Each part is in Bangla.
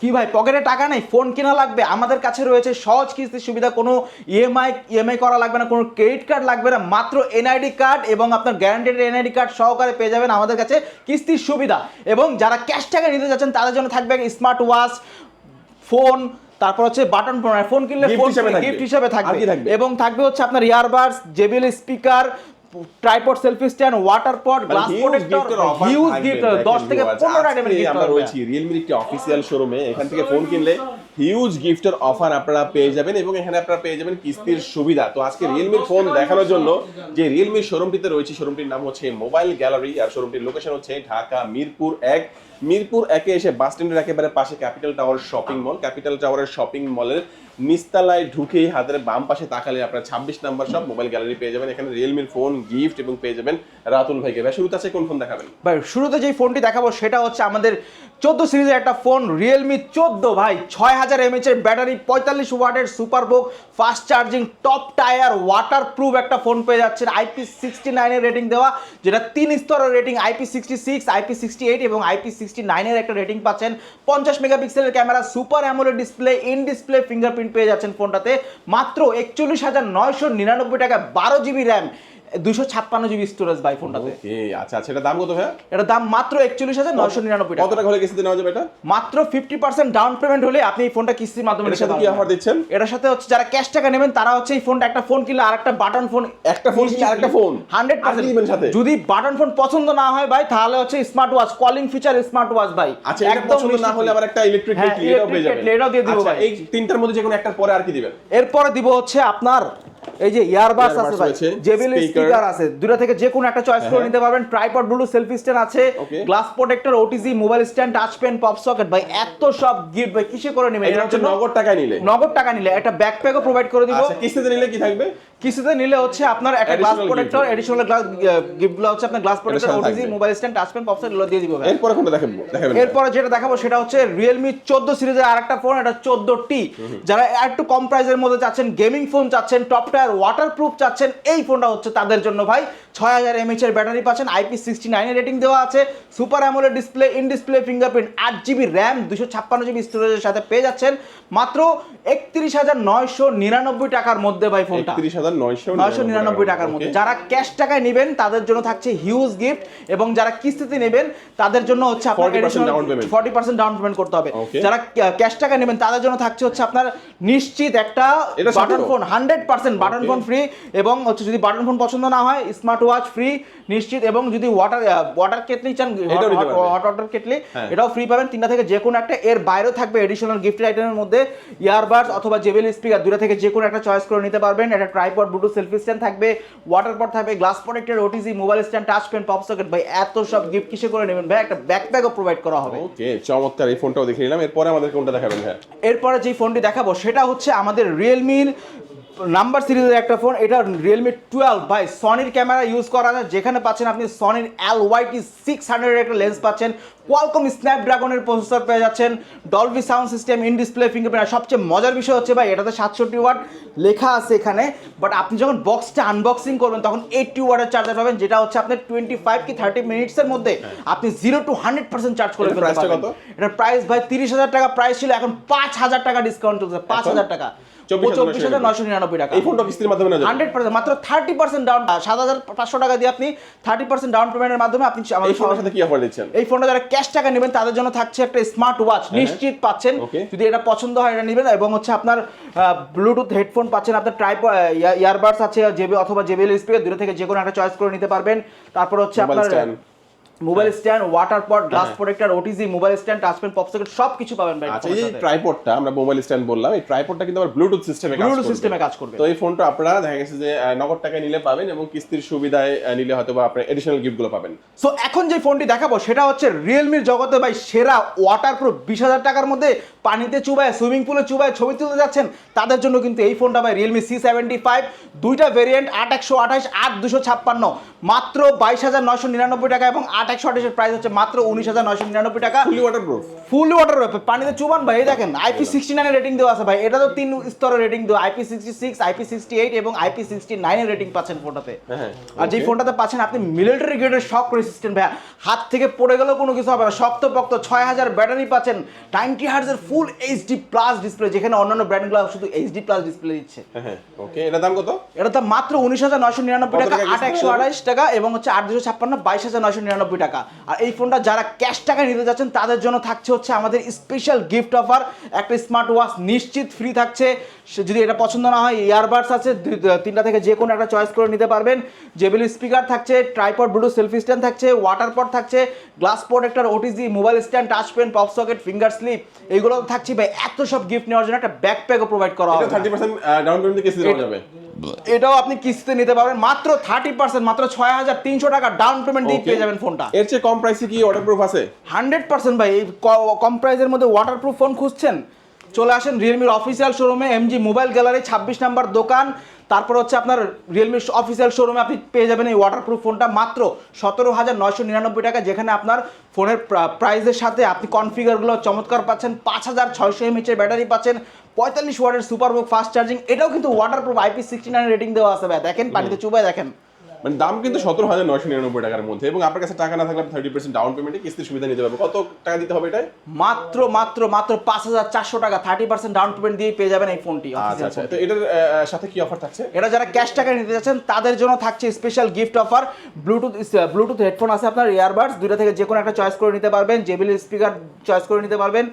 কি ভাই পকেটে টাকা নেই ফোন কেনা লাগবে আমাদের কাছে রয়েছে সহজ কিস্তির সুবিধা কোনো ইএমআই ইএমআই করা লাগবে না কোনো ক্রেডিট কার্ড লাগবে না মাত্র এনআইডি কার্ড এবং আপনার গ্যারান্টেড এনআইডি কার্ড সহকারে পেয়ে যাবেন আমাদের কাছে কিস্তির সুবিধা। এবং যারা ক্যাশ টাকা নিতে যাচ্ছেন তাদের জন্য থাকবে স্মার্ট ওয়াচ ফোন তারপর হচ্ছে বাটন ফোন ফোন কিনলে ফোন গিফট হিসেবে থাকবে? এবং থাকবে হচ্ছে আপনার earbuds JBL speaker tripod selfie stand water pot glass protector huge gift 10 থেকে 15 আইটেমের আজকে গিফট আমরা রয়েছি রিয়েলমির একটি অফিসিয়াল শোরুমে এখান থেকে ফোন কিনলে হিউজ গিফটের অফার আপনারা পেয়ে যাবেন এবং এখানে আপনারা পেয়ে যাবেন কিস্তির সুবিধা। তো আজকে রিয়েলমির ফোন দেখানোর জন্য যে রিয়েলমির শোরুমটিতে রয়েছে শোরুমটির নাম হচ্ছে মোবাইল গ্যালারি আর শোরুমটির লোকেশন হচ্ছে ঢাকা মিরপুর এক। মিরপুর একে এসে বাস স্ট্যান্ডের একেবারে পাশে capital tower shopping mall capital টাওয়ারের শপিং মলের নিস্তালায় ঢুকেই হাতের বাম পাশে তাকালে আপনার ছাব্বিশ নাম্বার সব মোবাইল গ্যালারি পেয়ে যাবেন। এখানে রিয়েলমির ফোন গিফট এবং পেয়ে যাবেন রাতুল ভাইকে। ভাই, শুরুতে আছে কোন ফোন দেখাবেন? ভাই, শুরুতে যেই ফোনটি দেখাবো, সেটা হচ্ছে আমাদের চোদ্দ সিরিজের একটা ফোন রিয়েলমি চোদ্দ। ভাই, ছয় হাজার এমএচ এর ব্যাটারি পঁয়তাল্লিশ ওয়াটের সুপার বুক fast charging top tier water proof একটা ফোন পেয়ে যাচ্ছেন। আইপি সিক্সটি নাইনের রেটিং দেওয়া, যেটা তিন স্তরের rating IP sixty six IP sixty eight এবং আইপি সিক্সটি নাইনের একটা রেটিং পাচ্ছেন। পঞ্চাশ মেগাপিক্সেলের camera super AMOLED display in display fingerprint পেয়ে যাচ্ছেন ফোনটাতে মাত্র একচল্লিশ হাজার নয়শো নিরানব্বই টাকা বারো জিবি র্যাম দুশো ছাপ্পান্ন জিবি স্টোরেজ বাই ফোনটাতে আচ্ছা আচ্ছা এটা দাম কত ভাইয়া? এটার দাম মাত্র একচল্লিশ হাজার নয়শো নিরানব্বই কত টাকা হলে কিস্তিতে নেওয়া যাবে এটা? মাত্র ফিফটি পার্সেন্ট ডাউন পেমেন্ট হলে আপনি এই ফোনটা কিস্তির মাধ্যমে সাথে কি অফার দিচ্ছেন? এটার সাথে হচ্ছে যারা ক্যাশ টাকা নেবেন তারা হচ্ছে এই ফোনটা একটা ফোন কিনলে আরেকটা বাটন ফোন একটা ফোন কিনলে আরেকটা ফোন হান্ড্রেড আর দিবেন সাথে। যদি বাটন ফোন পছন্দ না হয় ভাই তাহলে হচ্ছে smart watch calling feature smart watch ভাই। আচ্ছা এটা পছন্দ না হলে আবার একটা ইলেকট্রিক কেটলি এটাও পেয়ে যাবেন এটাও দিয়ে দিব আচ্ছা, ভাই। এই তিনটার মধ্যে যে কোনো একটার পরে আর কি দিবেন? এরপরে দিব হচ্ছে আপনার এই যে ইয়ারবাস আছে ভাই জেবিএল। স্পিকার আছে। দুটো থেকে যে কোনো একটা চয়েস করে হ্যাঁ। নিতে পারবেন। ট্রাইপড ব্লু সেলফি স্ট্যান্ড আছে. Glass protector OTG mobile stand touch pen pop socket ভাই এত সব গিফট ভাই কিসে করে নেবেন? এটা হচ্ছে নগদ টাকা নিলে। নগদ টাকা নিলে। একটা ব্যাকপ্যাকও প্রোভাইড করে দিব। আচ্ছা কিস্তিতে নিলে কি থাকবে? কিছুতে নিলে হচ্ছে আপনার একটা গ্লাস প্রোটেক্টর এডিশনাল গ্লাস গিফটগুলো হচ্ছে আপনার glass protector OTG mobile stand touch pen pop socket এগুলো দিয়ে দিব ভাই। এরপরে কোনটা দেখাবো? দেখাবেন এরপরে যেটা দেখাবো সেটা হচ্ছে রিয়েলমি চোদ্দ সিরিজের আরেকটা ফোন এটা চোদ্দ টি যারা একটু কম প্রাইসের মধ্যে চাচ্ছেন গেমিং ফোন চাচ্ছেন টপ টায়ার ওয়াটার প্রুফ চাচ্ছেন এই ফোনটা হচ্ছে তাদের জন্য ভাই। ছয় হাজার এমএচ এর ব্যাটারি পাচ্ছেন আইপি সিক্সটি নাইনের রেটিং দেওয়া আছে। Super AMOLED display in display fingerprint আট জিবি র্যাম দুশো ছাপ্পান্ন জিবি স্টোরেজের সাথে পেয়ে যাচ্ছেন। মাত্র একত্রিশ হাজার নয়শো নিরানব্বই টাকার মধ্যে ভাই ফোনটা। একত্রিশ হাজার নয়শো নয়শো নিরানব্বই টাকার মধ্যে। যারা ক্যাশ টাকায় নেবেন তাদের জন্য থাকছে হিউজ গিফট এবং যারা কিস্তিতে নেবেন তাদের জন্য হচ্ছে আপনার 40% down payment। Forty percent down payment করতে হবে। যারা ক্যাশ টাকা নেবেন তাদের জন্য থাকছে হচ্ছে আপনার নিশ্চিত একটা button phone hundred percent button Okay. Phone free এবং হচ্ছে যদি বাটন ফোন পছন্দ না হয় স্মার্ট ওয়াচ ফ্রি নিশ্চিত এবং যদি ওয়াটার ওয়াটার কেটলি চান হট ওয়াটার কেটলি হ্যাঁ। এটাও ফ্রি পাবেন। তিনটা থেকে যে কোনো একটা এর বাইরেও থাকবে এডিশনাল গিফট আইটেমের মধ্যে ইয়ারবাডস অথবা জেবেল স্পিকার দুটা থেকে যে কোনো একটা চয়েস করে নিতে পারবেন। একটা ট্রাইপড ব্লুটুথ সেলফি স্ট্যান্ড থাকবে ওয়াটার পট থাকবে glass protected OTG mobile stand touch pen pop socket ভাই এত সব গিফট কিসে করে নেবেন? ভাই একটা ব্যাকপ্যাকও প্রোভাইড করা হবে। ওকে চমৎকার এই ফোনটাও দেখে নিলাম। এরপরে আমাদের কোনটা দেখাবেন হ্যাঁ এরপরে যে ফোনটি দেখাবো সেটা হচ্ছে আমাদের রিয়েলমির নাম্বার সিরিজের একটা ফোন এটা রিয়েলমি টুয়েলভ ভাই সনির ক্যামেরা ইউজ করা যায়। যেখানে পাচ্ছেন আপনি সনির এল ওয়াইটি সিক্স হান্ড্রেডের একটা লেন্স পাচ্ছেন। কোয়ালকম স্ন্যাপড্রাগনের প্রসেসর পেয়ে যাচ্ছেন। Dolby sound system in display fingerprint আর সবচেয়ে মজার বিষয় হচ্ছে ভাই এটাতে সাতষট্টি ওয়াট লেখা আছে এখানে। বাট আপনি যখন বক্সটা আনবক্সিং করবেন তখন এইটটি ওয়াটের চার্জার পাবেন যেটা হচ্ছে আপনার টোয়েন্টি ফাইভ কি থার্টি মিনিটসের মধ্যে আপনি zero to hundred percent charge করে ফেলতে পারবেন। এটার প্রাইস ভাই তিরিশ হাজার টাকা প্রাইস ছিল এখন পাঁচ হাজার টাকা ডিসকাউন্ট চলছে পাঁচ হাজার টাকা। 24,999 চব্বিশ হাজার নয়শো নিরানব্বই। টাকা। এই ফোনটা কিস্তির মাধ্যমে হান্ড্রেড পার্সেন্ট মাত্র থার্টি পার্সেন্ট ডাউন সাত হাজার পাঁচশো টাকা দিয়ে আপনি থার্টি পার্সেন্ট ডাউন পেমেন্টের মাধ্যমে আপনি আমাদের ফোনের সাথে কি অফার দিচ্ছেন? এই ফোনটা যারা ক্যাশ টাকা নেবেন তাদের জন্য থাকছে একটা স্মার্ট ওয়াচ নিশ্চিত পাচ্ছেন। যদি এটা পছন্দ হয় এটা নেবেন। এবং হচ্ছে আপনার ব্লুটুথ হেডফোন পাচ্ছেন। আপনার ট্রাইপ ইয়ারবাডস আছে জেবি অথবা জেবিএল স্পিকার দুটো থেকে যে কোনো একটা চয়েস করে নিতে পারবেন। তারপর হচ্ছে আপনার. Mobile stand water pot glass. Protector OTG mobile stand touch pen pop socket সব কিছু পাবেন ভাই আচ্ছা এই ট্রাইপডটা আমরা মোবাইল স্ট্যান্ড বললাম এই ট্রাইপডটা কিন্তু আবার ব্লুটুথ সিস্টেমে কাজ ব্লুটুথ সিস্টেমে কাজ করবে। তো এই ফোনটা আপনারা দেখা গেছে যে নগদ টাকায় নিলে পাবেন এবং কিস্তির সুবিধায় নিলে হয়তো বা আপনার এডিশনাল গিফটগুলো পাবেন। সো এখন যে ফোনটি দেখাবো সেটা হচ্ছে রিয়েলমির জগতে ভাই সেরা ওয়াটার প্রুফ বিশ হাজার টাকার মধ্যে পানিতে চুবায় সুইমিং পুলে চুবায় ছবি তুলতে যাচ্ছেন তাদের জন্য কিন্তু এই ফোনটা ভাই রিয়েলমি সি সেভেন্টি ফাইভ দুইটা ভেরিয়েন্ট আট একশো আঠাশ আট দুশো ছাপ্পান্ন মাত্র বাইশ হাজার নয়শো নিরানব্বই টাকা এবং আট একশো আঠাশের প্রাইস হচ্ছে মাত্র উনিশ হাজার নয়শো নিরানব্বই টাকা। Fully waterproof full water proof পানিতে চুবান ভাই দেখেন আইপি সিক্সটি নাইনের রেটিং দেওয়া আছে ভাই। এটা তো তিন স্তরের রেটিং দেওয়া। IP sixty six IP sixty eight এবং আইপি সিক্সটি নাইনের রেটিং পাচ্ছেন ফোনটাতে হ্যাঁ আর যেই ফোনটাতে পাচ্ছেন আপনি মিলিটারি গ্রেডের শক রেসিস্ট্যান্ট ভাই হাত থেকে পড়ে গেলেও কোনো কিছু হবে না। শক্ত পক্ত ছয় হাজার ব্যাটারি পাচ্ছেন নাইনটি হার্জের ফুল এইচডি প্লাস ডিসপ্লে যেখানে অন্যান্য ব্র্যান্ডগুলো শুধু এইচডি প্লাস ডিসপ্লে দিচ্ছে। হ্যাঁ হ্যাঁ। ওকে এটা দাম কত? এটা তো মাত্র উনিশ হাজার নয়শো নিরানব্বই টাকা আট একশো দেবে? আঠাইশ টাকা এবং হচ্ছে আট দুশো ছাপ্পান্ন বাইশ হাজার নয়শো নিরানব্বই টাকা। আর এই ফোনটা যারা ক্যাশ টাকা নিতে যাচ্ছেন তাদের জন্য থাকছে হচ্ছে আমাদের স্পেশাল গিফট অফার একটা স্মার্ট ওয়াচ নিশ্চিত ফ্রি থাকছে। যদি এটা পছন্দ না হয় ইয়ারবাডস আছে তিনটা থেকে যে কোনো একটা চয়েস করে নিতে পারবেন। জেবিলি স্পিকার থাকছে ট্রাইপড ব্লুটুথ সেলফি স্ট্যান্ড থাকছে ওয়াটার পট থাকছে glass protector OTG mobile stand touch pen pop socket finger slip এইগুলো থাকছে। ভাই এত সব গিফট নেওয়ার জন্য একটা ব্যাকপ্যাকও প্রোভাইড করা হবে থার্টি পার্সেন্ট ডাউন পেমেন্টে দেওয়া যাবে। এটাও আপনি কিস্তিতে নিতে পারবেন। মাত্র থার্টি পার্সেন্ট মাত্র ছয় হাজার তিনশো টাকা ডাউন পেমেন্ট দিয়ে পেয়ে যাবেন ফোনটা এর চেয়ে কম প্রাইসে কি ওয়াটারপ্রুফ আছে? হান্ড্রেড পার্সেন্ট ভাই এই কম প্রাইসের মধ্যে ওয়াটারপ্রুফ ফোন খুঁজছেন? চলে আসেন রিয়েলমির অফিসিয়াল শোরুমে এমজি মোবাইল গ্যালারি ছাব্বিশ নাম্বার দোকান। তারপর হচ্ছে আপনার রিয়েলমি অফিসিয়াল শোরুমে আপনি পেয়ে যাবেন এই ওয়াটারপ্রুফ ফোনটা মাত্র সতেরো হাজার নয়শো নিরানব্বই টাকা যেখানে আপনার ফোনের প্রাইসের সাথে আপনি কনফিগারগুলো চমৎকার পাচ্ছেন পাঁচ হাজার ছয়শো এমএচের ব্যাটারি পাচ্ছেন পঁয়তাল্লিশ ওয়াটের সুপারবুক ফাস্ট চার্জিং এটাও কিন্তু waterproof IP sixty nine rating দেওয়া আছে ভাই দেখেন পানিতে চুবাই দেখেন। মানে দাম কিন্তু সতেরো হাজার নয়শো নিরানব্বই টাকার মধ্যে এবং আপনার কাছে টাকা না থাকলে থার্টি পার্সেন্ট ডাউন পেমেন্টে কিস্তির সুবিধা নিতে পারবে কত টাকা দিতে হবে এটাই মাত্র মাত্র মাত্র পাঁচ হাজার চারশো টাকা থার্টি পার্সেন্ট ডাউন পেমেন্ট দিয়ে পেয়ে যাবেন এই ফোনটি আচ্ছা আচ্ছা। তো এটার সাথে কি অফার থাকছে? এটা যারা ক্যাশ টাকা নিতে যাচ্ছেন তাদের জন্য থাকছে special gift offer bluetooth bluetooth headphone আছে আপনার ইয়ারবাডস দুইটা থেকে যে কোনো একটা চয়েস করে নিতে পারবেন জেবিল স্পিকার চয়েস করে নিতে পারবেন।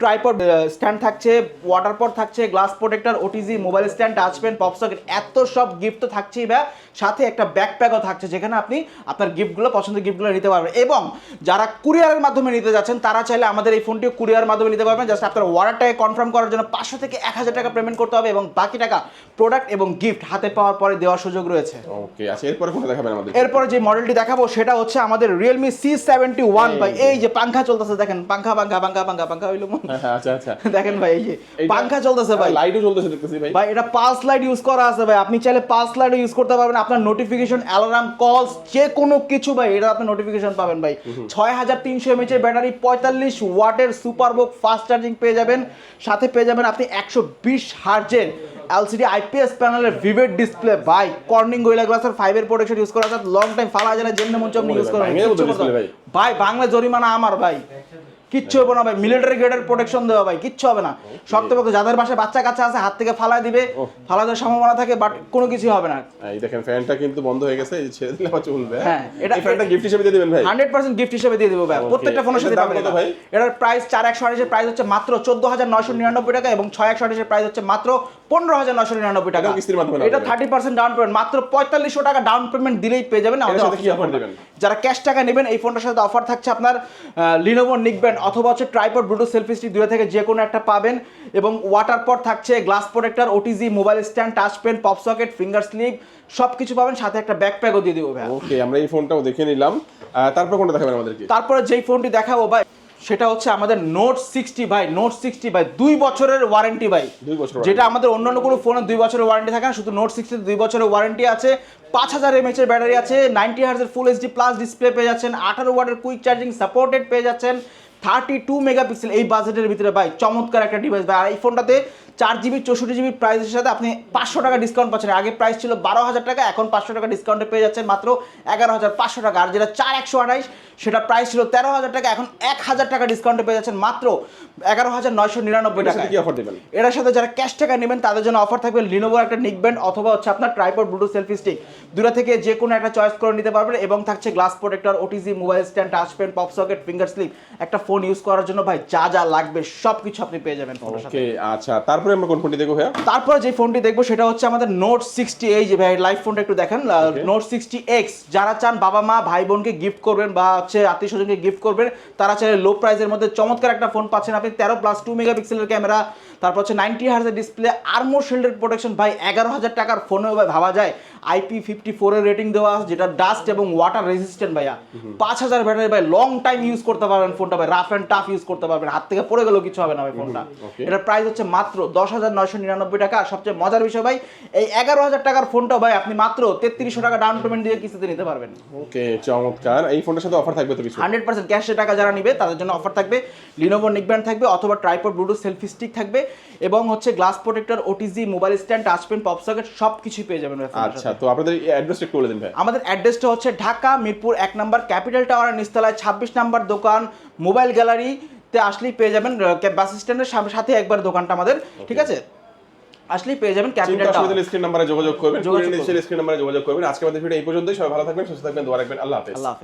ট্রাইপড স্ট্যান্ড থাকছে ওয়াটার পট থাকছে glass protector OTG mobile stand touch pen pop socket এত সব গিফট তো থাকছেই ভাই। সাথে একটা ব্যাকপ্যাকও থাকছে যেখানে আপনি আপনার গিফটগুলো পছন্দের গিফটগুলো নিতে পারবেন। এবং যারা কুরিয়ারের মাধ্যমে নিতে যাচ্ছেন তারা চাইলে আমাদের এই ফোনটিও কুরিয়ার মাধ্যমে নিতে পারবেন। জাস্ট আপনার অর্ডারটাকে কনফার্ম করার জন্য পাঁচশো থেকে এক হাজার টাকা পেমেন্ট করতে হবে এবং বাকি টাকা প্রোডাক্ট এবং গিফট হাতে পাওয়ার পরে দেওয়ার সুযোগ রয়েছে। ওকে আচ্ছা এরপরে কোনটা দেখাবেন আমাদের? এরপরে যে মডেলটি দেখাবো সেটা হচ্ছে আমাদের রিয়েলমি সি সেভেন্টি ওয়ান ভাই। এই যে পাংখা চলতেছে দেখেন পাংখা পাংখা পাংখা পাংখা পাংখা হইল আচ্ছা আচ্ছা। দেখেন ভাই এই যে পাংখা চলতেছে ভাই। লাইটও চলতেছে দেখতেছি ভাই। ভাই এটা পালস লাইট ইউজ করা আছে ভাই। আপনি চাইলে পালস লাইট ইউজ করতে পারবেন। আপনার নোটিফিকেশন অ্যালার্ম কলস যে কোনো কিছু ভাই এটা আপনি নোটিফিকেশন পাবেন ভাই। ছয় হাজার তিনশো এমএচ এর ব্যাটারি পঁয়তাল্লিশ ওয়াটের সুপারবুক ফাস্ট চার্জিং পেয়ে যাবেন। সাথে পেয়ে যাবেন আপনি একশো বিশ হার্জের এলসিডি আইপিএস প্যানেলের ভিভেড ডিসপ্লে ভাই কর্নিং গোয়েলা গ্লাসের ফাইভের প্রোটেকশন ইউজ করা আছে। লং টাইম ফালা যায় না যেমনি মন ইউজ করা। ভাই। বাংলা জরিমানা আমার ভাই। কিচ্ছু হবে না ভাই। মিলিটারি গ্রেডের প্রোটেকশন দেওয়া ভাই কিচ্ছু হবে না। শক্তপোক্ত যাদের বাসায় বাচ্চা কাচ্চা আছে হাত থেকে ফালাই দিবে। ফালাই দেওয়ার সম্ভাবনা থাকে বাট কোনো কিছু হবে না। এই দেখেন ফ্যানটা কিন্তু বন্ধ হয়ে গেছে এই ছেড়ে দিলে আবার চলবে। হ্যাঁ, এটা- ফ্যানটা গিফট হিসেবে দিয়ে দিবেন ভাই। হান্ড্রেড পার্সেন্ট গিফট হিসেবে দিয়ে দেবো ভাই। প্রত্যেকটা ফোনের সাথে দাম কত ভাই? এটার প্রাইস চার একশো আঠাশের প্রাইস হচ্ছে মাত্র চোদ্দ হাজার নয়শো নিরানব্বই টাকা এবং ছয় একশো আঠাশের প্রাইস হচ্ছে মাত্র পনেরো হাজার নয়শো নিরানব্বই টাকা। কিস্তির মাধ্যমে এটা থার্টি পার্সেন্ট ডাউন পেমেন্ট মাত্র পঁয়তাল্লিশশো টাকা ডাউন পেমেন্ট দিলেই পেয়ে যাবেন। আমাদের? যারা ক্যাশ টাকা নেবেন এই ফোনটার সাথে অফার থাকছে আপনার লিনোভো অথবা হচ্ছে ট্রাইপড ব্লুটুথ সেলফি স্টিক দুটো থেকে যে কোনো একটা পাবেন। এবং ওয়াটার পট থাকছে glass protector OTG mobile stand touch pen pop socket finger slip সব কিছু পাবেন। সাথে একটা ব্যাকপ্যাকও দিয়ে দেবো ভাই ওকে আমরা এই ফোনটাও দেখে নিলাম। তারপর কোনটা দেখাবেন আমাদেরকে? তারপরে যেই ফোনটি দেখাবো ভাই সেটা হচ্ছে আমাদের নোট সিক্সটি ভাই নোট সিক্সটি ভাই দুই বছরের ওয়ারেন্টি বাই দুই বছর যেটা আমাদের অন্যান্য কোনো ফোনে দুই বছরের ওয়ারেন্টি থাকে না শুধু নোট সিক্সটি দুই বছরের ওয়ারেন্টি আছে পাঁচ হাজার এমএচ এর ব্যাটারি আছে নাইনটি হার্জের ফুল এইচডি প্লাস ডিসপ্লে পেয়ে যাচ্ছেন আঠারো ওয়ার্ডের কুইক চার্জিং সাপোর্টেড পেয়ে যাচ্ছেন থার্টি টু মেগাপিক্সেল এই বাজেটের ভিতরে ভাই চমৎকার একটা ডিভাইস ভাই। আর এই ফোনটাতে চার জিবি চৌষট্টি জিবি প্রাইসের সাথে আপনি পাঁচশো টাকা ডিসকাউন্ট পাচ্ছেন। আগে প্রাইস ছিল বারো হাজার টাকা এখন পাঁচশো টাকা ডিসকাউন্টে পেয়ে যাচ্ছেন মাত্র এগারো হাজার পাঁচশো টাকা। আর যেটা চার একশো আঠাইশ সেটা প্রাইস ছিল তেরো হাজার টাকা এখন এক হাজার টাকা ডিসকাউন্টে পেয়ে যাচ্ছেন মাত্র এগারো হাজার নয়শো নিরানব্বই টাকা কি অফার দিবেন? এটার সাথে যারা ক্যাশ টাকা নেবেন তাদের জন্য অফার থাকবে লিনোভোর একটা নিক ব্যান্ড অথবা হচ্ছে আপনার ট্রাইপড ব্লুটুথ সেলফি স্টিক দুটা থেকে যে কোনো একটা চয়েস করে নিতে পারবেন এবং থাকছে glass protector OTG mobile stand touch pen pop socket finger slip একটা ফোন ইউজ করার জন্য ভাই যা যা লাগবে সব কিছু আপনি পেয়ে যাবেন ফোনের সাথে। আচ্ছা তারপরে আমরা কোন ফোনটি দেখব ভাইয়া? তারপরে যে ফোনটি দেখব সেটা হচ্ছে আমাদের নোট সিক্সটি এই যে ভাই লাইভ ফোনটা একটু দেখেন। নোট সিক্সটি এক্স যারা চান বাবা মা ভাই বোনকে গিফট করবেন বা হচ্ছে আত্মীয় স্বজনকে গিফট করবেন তারা চাইলে লো প্রাইসের মধ্যে চমৎকার একটা ফোন পাচ্ছেন আপনি। তেরো প্লাস টু মেগাপিক্সেলের ক্যামেরা তারপর হচ্ছে নাইনটি হার্জের ডিসপ্লে আর্মোর শিল্ডের প্রোটেকশন ভাই এগারো হাজার টাকার ফোনেও ভাবা যায়। আইপি ফিফটি ফোরের রেটিং দেওয়া আছে যেটা ডাস্ট এবং ওয়াটার রেজিস্ট্যান্ট ভাইয়া। পাঁচ হাজার ব্যাটারি ভাই লং টাইম ইউজ করতে পারবেন ফোনটা ভাই রাফ অ্যান্ড টাফ ইউজ করতে পারবেন। হাত থেকে পড়ে গেলেও কিছু হবে না ভাই ফোনটা. এটার প্রাইস হচ্ছে মাত্র দশ হাজার নয়শো নিরানব্বই টাকা। আর সবচেয়ে মজার বিষয় ভাই এই এগারো হাজার টাকার ফোনটা ভাই আপনি মাত্র তেত্রিশশো টাকা ডাউন পেমেন্ট দিয়ে কিস্তিতে নিতে পারবেন। ওকে চমৎকার। এই ফোনটার সাথে অফার থাকবে তো কিছু? হান্ড্রেড পার্সেন্ট ক্যাশের টাকা যারা নিবে তাদের জন্য অফার থাকবে। লিনোভো নিকব্যান্ড থাকবে অথবা ট্রাইপড ব্লুটুথ সেলফি স্টিক থাকবে এবং হচ্ছে glass protector OTG mobile stand touch pen pop socket সব কিছুই পেয়ে যাবেন আচ্ছা তো আপনাদের অ্যাড্রেসটা একটু বলে দিন ভাই। আমাদের অ্যাড্রেসটা হচ্ছে ঢাকা মিরপুর এক নম্বর ক্যাপিটাল টাওয়ার নিস্তলায় ছাব্বিশ নম্বর দোকান মোবাইল গ্যালারিতে আসলেই পেয়ে যাবেন বাস স্ট্যান্ডের সাথে একবার দোকানটা আমাদের ঠিক আছে? আসলেই পেয়ে যাবেন ক্যাপিটাল টাওয়ার স্ক্রিন নাম্বারে যোগাযোগ করবেন যোগাযোগ স্ক্রিন নাম্বারে যোগাযোগ করবেন। আজকে আমাদের ভিডিও এই পর্যন্তই সবাই ভালো থাকবেন সুস্থ থাকবেন দোয়া রাখবেন। আল্লাহ হাফেজ। আল্লাহ হাফেজ।